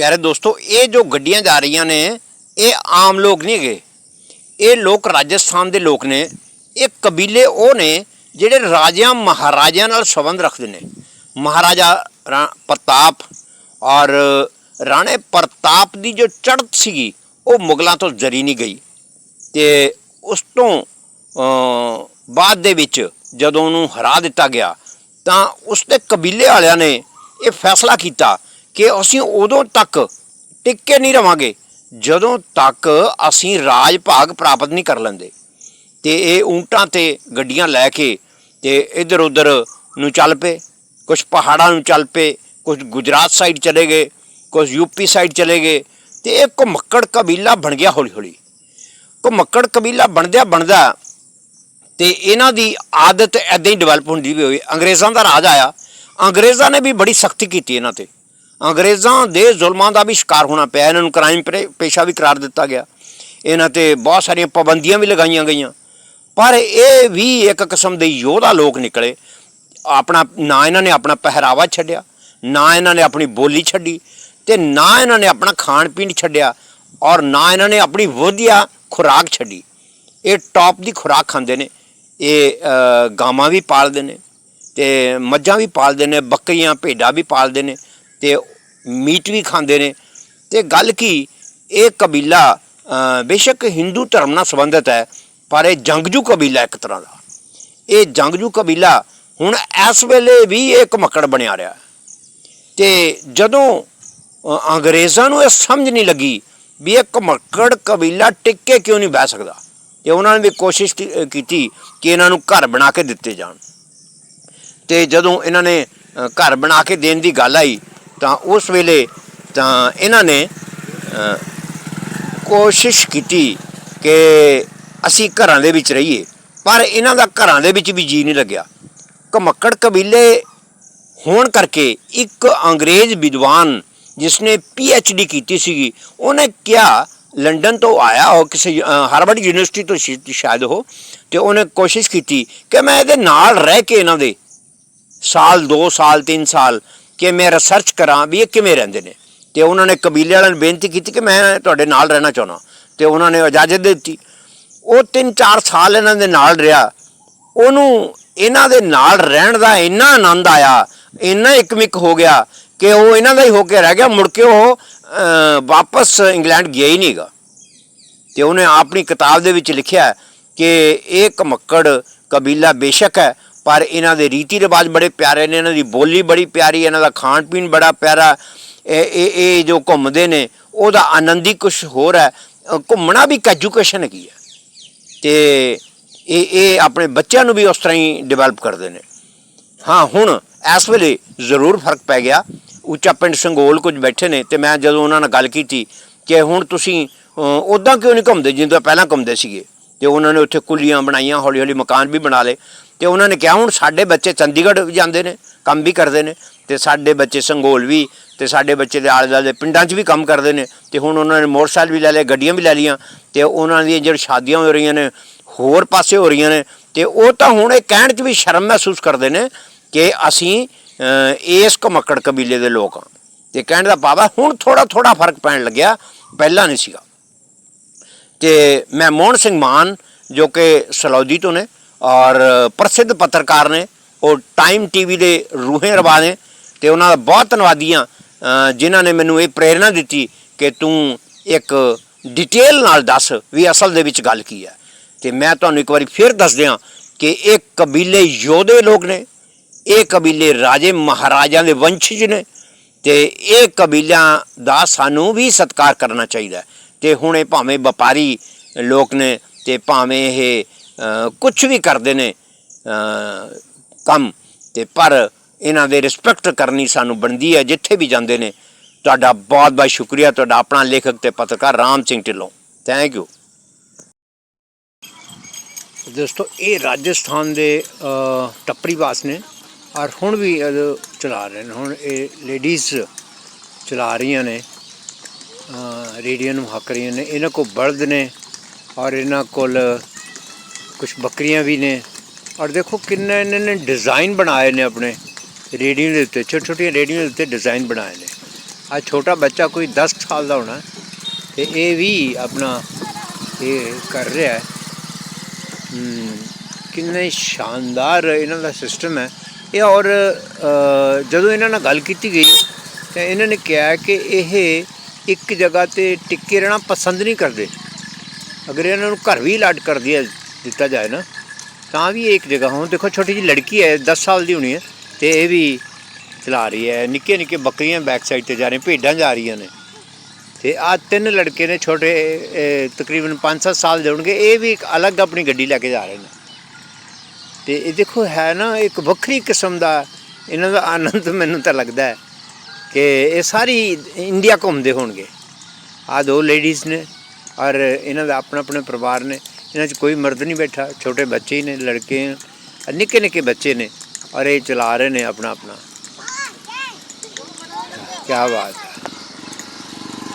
ਪਿਆਰੇ ਦੋਸਤੋ, ਇਹ ਜੋ ਗੱਡੀਆਂ ਜਾ ਰਹੀਆਂ ਨੇ, ਇਹ ਆਮ ਲੋਕ ਨਹੀਂ ਹੈਗੇ। ਇਹ ਲੋਕ ਰਾਜਸਥਾਨ ਦੇ ਲੋਕ ਨੇ। ਇਹ ਕਬੀਲੇ ਉਹ ਨੇ ਜਿਹੜੇ ਰਾਜਿਆਂ, ਮਹਾਰਾਜਿਆਂ ਨਾਲ ਸੰਬੰਧ ਰੱਖਦੇ ਨੇ। ਮਹਾਰਾਜਾ ਰਾ- ਪ੍ਰਤਾਪ ਔਰ ਰਾਣੇ ਪ੍ਰਤਾਪ ਦੀ ਜੋ ਚੜ੍ਹਤ ਸੀਗੀ, ਉਹ ਮੁਗਲਾਂ ਤੋਂ ਜਰੀ ਨਹੀਂ ਗਈ। ਤੇ ਉਸ ਤੋਂ ਬਾਅਦ ਦੇ ਵਿੱਚ ਜਦੋਂ ਉਹਨੂੰ ਹਰਾ ਦਿੱਤਾ ਗਿਆ, ਤਾਂ ਉਸ ਦੇ ਕਬੀਲੇ ਵਾਲਿਆਂ ਨੇ ਇਹ ਫੈਸਲਾ ਕੀਤਾ ਕਿ ਅਸੀਂ ਉਦੋਂ ਤੱਕ ਟਿੱਕੇ ਨਹੀਂ ਰਵਾਂਗੇ, ਜਦੋਂ ਤੱਕ ਅਸੀਂ ਰਾਜ ਭਾਗ ਪ੍ਰਾਪਤ ਨਹੀਂ ਕਰ ਲੈਂਦੇ। ਤੇ ਇਹ ਊਂਟਾਂ ਤੇ ਗੱਡੀਆਂ ਲੈ ਕੇ ਤੇ ਇੱਧਰ ਉੱਧਰ ਨੂੰ ਚੱਲ ਪਏ ਕੁਝ ਪਹਾੜਾਂ ਨੂੰ ਚੱਲ ਪਏ ਕੁਝ ਗੁਜਰਾਤ ਸਾਈਡ ਚਲੇ ਗਏ ਕੁਝ ਯੂਪੀ ਸਾਈਡ ਚਲੇ ਗਏ, ਤੇ ਇਹ ਘੁਮੱਕੜ ਕਬੀਲਾ ਬਣ ਗਿਆ ਹੌਲੀ ਹੌਲੀ ਘੁਮੱਕੜ ਕਬੀਲਾ ਬਣਦਿਆ ਬਣਦਾ ਤੇ ਇਹਨਾਂ ਦੀ ਆਦਤ ਐਦਾਂ ਹੀ ਡਿਵੈਲਪ ਹੁੰਦੀ ਵੀ ਹੋਈ। ਅੰਗਰੇਜ਼ਾਂ ਦਾ ਰਾਜ ਆਇਆ। ਅੰਗਰੇਜ਼ਾਂ ਨੇ ਵੀ ਬੜੀ ਸਖਤੀ ਕੀਤੀ ਇਹਨਾਂ ਤੇ। ਅੰਗਰੇਜ਼ਾਂ ਦੇ ਜ਼ੁਲਮਾਂ ਦਾ ਵੀ ਸ਼ਿਕਾਰ ਹੋਣਾ ਪਿਆ। ਇਹਨਾਂ ਨੂੰ ਕ੍ਰਾਈਮ ਪੇਸ਼ਾ ਵੀ ਕਰਾਰ ਦਿੱਤਾ ਗਿਆ। ਇਹਨਾਂ ਤੇ ਬਹੁਤ ਸਾਰੀਆਂ ਪਾਬੰਦੀਆਂ ਵੀ ਲਗਾਈਆਂ ਗਈਆਂ। ਪਰ ਇਹ ਵੀ ਇੱਕ ਕਿਸਮ ਦੇ ਯੋਧਾ ਲੋਕ ਨਿਕਲੇ। ਆਪਣਾ, ਨਾ ਇਹਨਾਂ ਨੇ ਆਪਣਾ ਪਹਿਰਾਵਾ ਛੱਡਿਆ, ਨਾ ਇਹਨਾਂ ਨੇ ਆਪਣੀ ਬੋਲੀ ਛੱਡੀ ਤੇ ਨਾ ਇਹਨਾਂ ਨੇ ਆਪਣਾ ਖਾਣ ਪੀਣ ਛੱਡਿਆ ਔਰ ਨਾ ਇਹਨਾਂ ਨੇ ਆਪਣੀ ਵਧੀਆ ਖੁਰਾਕ ਛੱਡੀ। ਇਹ ਟੌਪ ਦੀ ਖੁਰਾਕ ਖਾਂਦੇ ਨੇ। ਇਹ ਗਾਵਾਂ ਵੀ ਪਾਲਦੇ ਨੇ ਤੇ ਮੱਝਾਂ ਵੀ ਪਾਲਦੇ ਨੇ, ਬੱਕਰੀਆਂ, ਭੇਡਾਂ ਵੀ ਪਾਲਦੇ ਨੇ ਤੇ ਮੀਟ ਵੀ ਖਾਂਦੇ ਨੇ। ਤੇ ਗੱਲ ਕੀ, ਇਹ ਕਬੀਲਾ ਬੇਸ਼ੱਕ ਹਿੰਦੂ ਧਰਮ ਨਾਲ ਸੰਬੰਧਿਤ ਹੈ, ਪਰ ਇਹ ਜੰਗਜੂ ਕਬੀਲਾ ਇੱਕ ਤਰ੍ਹਾਂ ਦਾ। ਇਹ ਜੰਗਜੂ ਕਬੀਲਾ ਹੁਣ ਇਸ ਵੇਲੇ ਵੀ ਇਹ ਘਮੱਕੜ ਬਣਿਆ ਰਿਹਾ। ਤੇ ਜਦੋਂ ਅੰਗਰੇਜ਼ਾਂ ਨੂੰ ਇਹ ਸਮਝ ਨਹੀਂ ਲੱਗੀ ਵੀ ਇਹ ਘਮੱਕੜ ਕਬੀਲਾ ਟਿੱਕੇ ਕਿਉਂ ਨਹੀਂ ਬਹਿ ਸਕਦਾ, ਤੇ ਉਹਨਾਂ ਨੇ ਵੀ ਕੋਸ਼ਿਸ਼ ਕੀਤੀ ਕਿ ਇਹਨਾਂ ਨੂੰ ਘਰ ਬਣਾ ਕੇ ਦਿੱਤੇ ਜਾਣ। ਤੇ ਜਦੋਂ ਇਹਨਾਂ ਨੇ ਘਰ ਬਣਾ ਕੇ ਦੇਣ ਦੀ ਗੱਲ ਆਈ ਤਾਂ ਉਸ ਵੇਲੇ ਤਾਂ ਇਹਨਾਂ ਨੇ ਕੋਸ਼ਿਸ਼ ਕੀਤੀ ਕਿ ਅਸੀਂ ਘਰਾਂ ਦੇ ਵਿੱਚ ਰਹੀਏ, ਪਰ ਇਹਨਾਂ ਦਾ ਘਰਾਂ ਦੇ ਵਿੱਚ ਵੀ ਜੀ ਨਹੀਂ ਲੱਗਿਆ। ਘਮੱਕੜ ਕਬੀਲੇ ਹੋਣ ਕਰਕੇ ਇੱਕ ਅੰਗਰੇਜ਼ ਵਿਦਵਾਨ ਜਿਸਨੇ ਡੀ ਕੀਤੀ ਸੀਗੀ, ਉਹਨੇ ਕਿਹਾ, ਲੰਡਨ ਤੋਂ ਆਇਆ ਉਹ ਕਿਸੇ ਹਾਰਵਰਡ ਯੂਨੀਵਰਸਿਟੀ ਤੋਂ ਸ਼ਾਇਦ ਉਹ, ਤੇ ਉਹਨੇ ਕੋਸ਼ਿਸ਼ ਕੀਤੀ ਕਿ ਮੈਂ ਇਹਦੇ ਨਾਲ ਰਹਿ ਕੇ ਇਹਨਾਂ ਦੇ, ਸਾਲ 2 ਸਾਲ 3 ਸਾਲ ਕਿ ਮੈਂ ਰਿਸਰਚ ਕਰਾਂ ਵੀ ਇਹ ਕਿਵੇਂ ਰਹਿੰਦੇ ਨੇ। ਤੇ ਉਹਨਾਂ ਨੇ ਕਬੀਲੇ ਵਾਲਿਆਂ ਨੂੰ ਬੇਨਤੀ ਕੀਤੀ ਕਿ ਮੈਂ ਤੁਹਾਡੇ ਨਾਲ ਰਹਿਣਾ ਚਾਹੁੰਦਾ। ਤੇ ਉਹਨਾਂ ਨੇ ਇਜਾਜ਼ਤ ਦਿੱਤੀ। ਉਹ 3-4 ਸਾਲ ਇਹਨਾਂ ਦੇ ਨਾਲ ਰਿਹਾ। ਉਹਨੂੰ ਇਹਨਾਂ ਦੇ ਨਾਲ ਰਹਿਣ ਦਾ ਇੰਨਾ ਆਨੰਦ ਆਇਆ, ਇੰਨਾ ਇਕਮਿਕ ਹੋ ਗਿਆ ਕਿ ਉਹ ਇਹਨਾਂ ਦਾ ਹੀ ਹੋ ਕੇ ਰਹਿ ਗਿਆ। ਮੁੜ ਕੇ ਉਹ ਵਾਪਸ ਇੰਗਲੈਂਡ ਗਿਆ ਹੀ ਨਹੀਂਗਾ ਤੇ ਉਹਨੇ ਆਪਣੀ ਕਿਤਾਬ ਦੇ ਵਿੱਚ ਲਿਖਿਆ ਕਿ ਇਹ ਕਮੱਕੜ ਕਬੀਲਾ ਬੇਸ਼ੱਕ ਹੈ। ਪਰ ਇਹਨਾਂ ਦੇ ਰੀਤੀ ਰਿਵਾਜ ਬੜੇ ਪਿਆਰੇ ਨੇ, ਇਹਨਾਂ ਦੀ ਬੋਲੀ ਬੜੀ ਪਿਆਰੀ, ਇਹਨਾਂ ਦਾ ਖਾਣ ਪੀਣ ਬੜਾ ਪਿਆਰਾ, ਇਹ ਇਹ ਇਹ ਜੋ ਘੁੰਮਦੇ ਨੇ, ਉਹਦਾ ਆਨੰਦ ਹੀ ਕੁਝ ਹੋਰ ਹੈ। ਘੁੰਮਣਾ ਵੀ ਇੱਕ ਐਜੂਕੇਸ਼ਨ ਕੀ ਹੈ। ਤੇ ਇਹ ਇਹ ਆਪਣੇ ਬੱਚਿਆਂ ਨੂੰ ਵੀ ਉਸ ਤਰ੍ਹਾਂ ਹੀ ਡਿਵੈਲਪ ਕਰਦੇ ਨੇ। ਹਾਂ, ਹੁਣ ਇਸ ਵੇਲੇ ਜ਼ਰੂਰ ਫ਼ਰਕ ਪੈ ਗਿਆ। ਉੱਚਾ ਪਿੰਡ ਸੰਗੋਲ ਕੁਝ ਬੈਠੇ ਨੇ ਤੇ ਮੈਂ ਜਦੋਂ ਉਹਨਾਂ ਨਾਲ ਗੱਲ ਕੀਤੀ ਕਿ ਹੁਣ ਤੁਸੀਂ ਉਦਾਂ ਕਿਉਂ ਨਹੀਂ ਘੁੰਮਦੇ, ਜਿੱਦਾਂ ਪਹਿਲਾਂ ਘੁੰਮਦੇ ਸੀਗੇ? ਤੇ ਉਹਨਾਂ ਨੇ ਉੱਥੇ ਕੁੱਲੀਆਂ ਬਣਾਈਆਂ ਹੌਲੀ ਹੌਲੀ ਮਕਾਨ ਵੀ ਬਣਾ ਲਏ। ਤੇ ਉਹਨਾਂ ਨੇ ਕਿਹਾ, ਹੁਣ ਸਾਡੇ ਬੱਚੇ ਚੰਡੀਗੜ੍ਹ ਜਾਂਦੇ ਨੇ, ਕੰਮ ਵੀ ਕਰਦੇ ਨੇ, ਤੇ ਸਾਡੇ ਬੱਚੇ ਸੰਗੋਲ ਵੀ, ਤੇ ਸਾਡੇ ਬੱਚੇ ਦੇ ਆਲੇ ਦੁਆਲੇ ਪਿੰਡਾਂ 'ਚ ਵੀ ਕੰਮ ਕਰਦੇ ਨੇ। ਤੇ ਹੁਣ ਉਹਨਾਂ ਨੇ ਮੋਟਰਸਾਈਕਲ ਵੀ ਲੈ ਲਏ, ਗੱਡੀਆਂ ਵੀ ਲੈ ਲਈਆਂ, ਤੇ ਉਹਨਾਂ ਦੀਆਂ ਜਿਹੜੀ ਸ਼ਾਦੀਆਂ ਹੋ ਰਹੀਆਂ ਨੇ, ਹੋਰ ਪਾਸੇ ਹੋ ਰਹੀਆਂ ਨੇ, ਤੇ ਉਹ ਤਾਂ ਹੁਣ ਇਹ ਕਹਿਣ 'ਚ ਵੀ ਸ਼ਰਮ ਮਹਿਸੂਸ ਕਰਦੇ ਨੇ ਕਿ ਅਸੀਂ ਇਸ ਘਮੱਕੜ ਕਬੀਲੇ ਦੇ ਲੋਕ ਹਾਂ। ਤੇ ਕਹਿਣ ਦਾ ਭਾਵ ਹੁਣ ਥੋੜਾ ਥੋੜਾ ਫ਼ਰਕ ਪੈਣ ਲੱਗਿਆ, ਪਹਿਲਾਂ ਨਹੀਂ ਸੀਗਾ। ਤੇ ਮੈਂ ਮੋਹਨ ਸਿੰਘ ਮਾਨ, ਜੋ ਕਿ ਸਲੌਦੀ ਤੋਂ ਨੇ ਔਰ ਪ੍ਰਸਿੱਧ ਪੱਤਰਕਾਰ ਨੇ, ਉਹ ਟਾਈਮ ਟੀਵੀ ਦੇ ਰੂਹੇ ਰਵਾ ਨੇ ਤੇ ਉਹਨਾਂ ਦਾ ਬਹੁਤ ਧੰਨਵਾਦੀ ਹਾਂ ਜਿਨ੍ਹਾਂ ਨੇ ਮੈਨੂੰ ਇਹ ਪ੍ਰੇਰਣਾ ਦਿੱਤੀ ਕਿ ਤੂੰ ਇੱਕ ਡਿਟੇਲ ਨਾਲ ਦੱਸ ਵੀ ਅਸਲ ਦੇ ਵਿੱਚ ਗੱਲ ਕੀ ਹੈ ਤੇ ਮੈਂ ਤੁਹਾਨੂੰ ਇੱਕ ਵਾਰੀ ਫਿਰ ਦੱਸ ਦਿਆਂ ਕਿ ਇਹ ਕਬੀਲੇ ਯੋਧੇ ਲੋਕ ਨੇ, ਇਹ ਕਬੀਲੇ ਰਾਜੇ ਮਹਾਰਾਜਿਆਂ ਦੇ ਵੰਸ਼ਜ ਨੇ ਤੇ ਇਹ ਕਬੀਲਿਆਂ ਦਾ ਸਾਨੂੰ ਵੀ ਸਤਿਕਾਰ ਕਰਨਾ ਚਾਹੀਦਾ ਹੈ। ਤੇ ਹੁਣ ਇਹ ਭਾਵੇਂ ਵਪਾਰੀ ਲੋਕ ਨੇ ਤੇ ਭਾਵੇਂ ਇਹ ਕੁਝ ਵੀ ਕਰਦੇ ਨੇ ਕੰਮ ਤੇ ਪਰ ਇਹਨਾਂ ਦੇ ਰਿਸਪੈਕਟ ਕਰਨੀ ਸਾਨੂੰ ਬਣਦੀ ਹੈ ਜਿੱਥੇ ਵੀ ਜਾਂਦੇ ਨੇ। ਤੁਹਾਡਾ ਬਹੁਤ ਬਹੁਤ ਸ਼ੁਕਰੀਆ ਤੁਹਾਡਾ ਆਪਣਾ ਲੇਖਕ ਤੇ ਪੱਤਰਕਾਰ ਰਾਮ ਸਿੰਘ ਢਿੱਲੋਂ। ਥੈਂਕ ਯੂ ਦੋਸਤੋ ਇਹ ਰਾਜਸਥਾਨ ਦੇ ਅ, ਟੱਪਰੀ ਵਾਸ ਨੇ ਔਰ ਹੁਣ ਵੀ ਇਹ ਚਲਾ ਰਹੇ ਨੇ। ਹੁਣ ਇਹ ਲੇਡੀਜ਼ ਚਲਾ ਰਹੀਆਂ ਨੇ। ਰੇਡੀਓ ਨੂੰ ਹੱਕ ਰਹੀਆਂ ਨੇ ਇਹਨਾਂ ਕੋਲ ਬਲਦ ਨੇ ਔਰ ਇਹਨਾਂ ਕੋਲ ਕੁਝ ਬੱਕਰੀਆਂ ਵੀ ਨੇ। ਔਰ ਦੇਖੋ ਕਿੰਨਾ ਇਹਨਾਂ ਨੇ ਡਿਜ਼ਾਈਨ ਬਣਾਏ ਨੇ ਆਪਣੇ ਰੇਡੀਓ ਦੇ ਉੱਤੇ ਛੋਟੇ ਛੋਟੀਆਂ ਰੇਡੀਓ ਦੇ ਉੱਤੇ ਡਿਜ਼ਾਈਨ ਬਣਾਏ ਨੇ। ਆ ਛੋਟਾ ਬੱਚਾ ਕੋਈ 10 ਸਾਲ ਦਾ ਹੋਣਾ ਤੇ ਇਹ ਵੀ ਆਪਣਾ ਇਹ ਕਰ ਰਿਹਾ ਹੈ। ਹਮ, ਕਿੰਨੇ ਸ਼ਾਨਦਾਰ ਇਹਨਾਂ ਦਾ ਸਿਸਟਮ ਹੈ। ਇਹ ਔਰ ਜਦੋਂ ਇਹਨਾਂ ਨਾਲ ਗੱਲ ਕੀਤੀ ਗਈ ਤਾਂ ਇਹਨਾਂ ਨੇ ਕਿਹਾ ਕਿ ਇਹ ਇੱਕ ਜਗ੍ਹਾ ਤੇ ਟਿੱਕੇ ਰਹਿਣਾ ਪਸੰਦ ਨਹੀਂ ਕਰਦੇ। ਅਗਰ ਇਹਨਾਂ ਨੂੰ ਘਰ ਵੀ ਅਲਾਟ ਕਰ ਦਿਆ ਦਿੱਤਾ ਜਾਏ ਨਾ, ਤਾਂ ਵੀ ਇਹ ਇੱਕ ਜਗ੍ਹਾ ਹੁਣ। ਦੇਖੋ, ਛੋਟੀ ਜਿਹੀ ਲੜਕੀ ਹੈ 10 ਸਾਲ ਦੀ ਹੋਣੀ ਹੈ ਤੇ ਇਹ ਵੀ ਚਲਾ ਰਹੀ ਹੈ। ਨਿੱਕੇ ਨਿੱਕੇ ਬੱਕਰੀਆਂ ਬੈਕ ਸਾਈਡ ਤੇ ਜਾ ਰਹੀਆਂ, ਭੇਡਾਂ ਜਾ ਰਹੀਆਂ ਨੇ। ਤੇ ਆ ਤਿੰਨ ਲੜਕੇ ਨੇ, ਛੋਟੇ ਤਕਰੀਬਨ 5-7 ਸਾਲ ਦੇ ਹੋਣਗੇ। ਇਹ ਵੀ ਇੱਕ ਅਲੱਗ ਆਪਣੀ ਗੱਡੀ ਲੈ ਕੇ ਜਾ ਰਹੇ ਨੇ। ਤੇ ਇਹ ਦੇਖੋ, ਹੈ ਨਾ, ਇੱਕ ਵੱਖਰੀ ਕਿਸਮ ਦਾ ਇਹਨਾਂ ਦਾ ਆਨੰਦ ਮੈਨੂੰ ਤਾਂ ਲੱਗਦਾ ਹੈ। ਕਿ ਇਹ ਸਾਰੀ ਇੰਡੀਆ ਘੁੰਮਦੇ ਹੋਣਗੇ। ਆ ਦੋ ਲੇਡੀਜ਼ ਨੇ ਔਰ ਇਹਨਾਂ ਦਾ ਆਪਣਾ ਆਪਣੇ ਪਰਿਵਾਰ ਨੇ। ਇਹਨਾਂ 'ਚ ਕੋਈ ਮਰਦ ਨਹੀਂ ਬੈਠਾ, ਛੋਟੇ ਬੱਚੇ ਹੀ ਨੇ, ਲੜਕੇ ਨਿੱਕੇ ਨਿੱਕੇ ਬੱਚੇ ਨੇ ਔਰ ਇਹ ਚਲਾ ਰਹੇ ਨੇ ਆਪਣਾ ਆਪਣਾ। ਕੀ ਬਾਤ ਹੈ।